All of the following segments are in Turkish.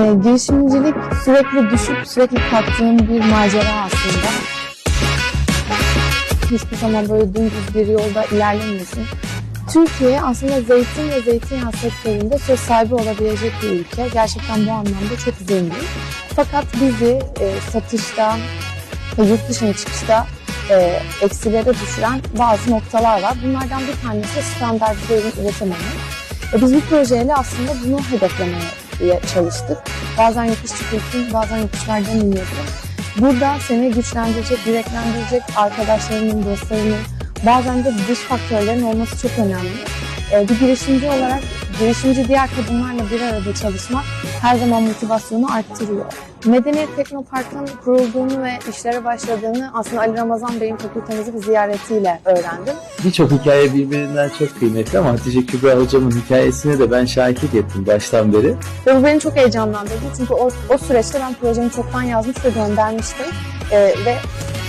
Ee, girişimcilik sürekli düşüp sürekli kalktığım bir macera aslında. Hiçbir zaman böyle dümdüz bir yolda ilerlemiyorsun. Türkiye aslında zeytin ve zeytinyağı sektöründe söz sahibi olabilecek bir ülke. Gerçekten bu anlamda çok zengin. Fakat bizi e, satışta ve yurt dışına çıkışta e, eksilere düşüren bazı noktalar var. Bunlardan bir tanesi standartize ürün üretememe. E, biz bu projeyle aslında bunu hedeflemeye çalıştık. Bazen yokuş çıkıyorsun, bazen yokuşlardan iniyorsun. Burada seni güçlendirecek, yüreklendirecek arkadaşlarının, dostlarının, bazen de dış faktörlerin olması çok önemli. E, bir girişimci olarak girişimci diğer kadınlarla bir arada çalışmak her zaman motivasyonu arttırıyor. Medeniyet Teknopark'ın kurulduğunu ve işlere başladığını aslında Ali Ramazan Bey'in fakültemizi bir ziyaretiyle öğrendim. Birçok hikaye birbirinden çok kıymetli ama Hatice Kübra hocamın hikayesine de ben şahitlik ettim baştan beri. Ve bu beni çok heyecanlandırdı çünkü o, o süreçte ben projemi çoktan yazmış ve göndermiştim. Ee, ve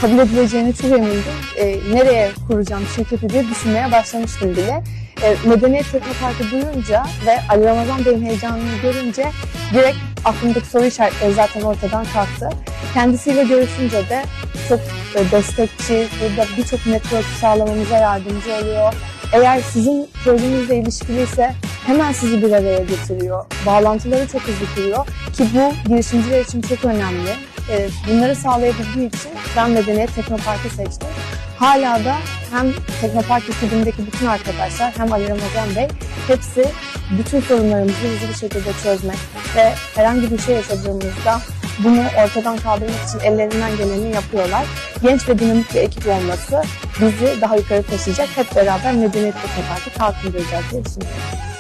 kabul edileceğine çok emindim. Ee, nereye kuracağım şirketi diye düşünmeye başlamıştım bile. Ee, Medeniyet Teknopark'ı duyunca ve Ali Ramazan Bey'in heyecanını görünce direkt aklımdaki soru işaretleri zaten ortadan kalktı. Kendisiyle görüşünce de çok e, destekçi, burada birçok network sağlamamıza yardımcı oluyor. Eğer sizin projenizle ilişkiliyse hemen sizi bir araya getiriyor. Bağlantıları çok hızlı kuruyor ki bu girişimciler için çok önemli. Ee, Bunları sağlayabildiği için ben Medeniyet Teknopark'ı seçtim. Hala da hem Teknopark ekibindeki bütün arkadaşlar hem Ali Ramazan Bey hepsi bütün sorunlarımızı hızlı bir şekilde çözmek ve herhangi bir şey yaşadığımızda bunu ortadan kaldırmak için ellerinden geleni yapıyorlar. Genç ve dinamik bir ekip olması bizi daha yukarı taşıyacak. Hep beraber Medeniyet Teknopark'ı kalkındıracak diye düşünüyorum.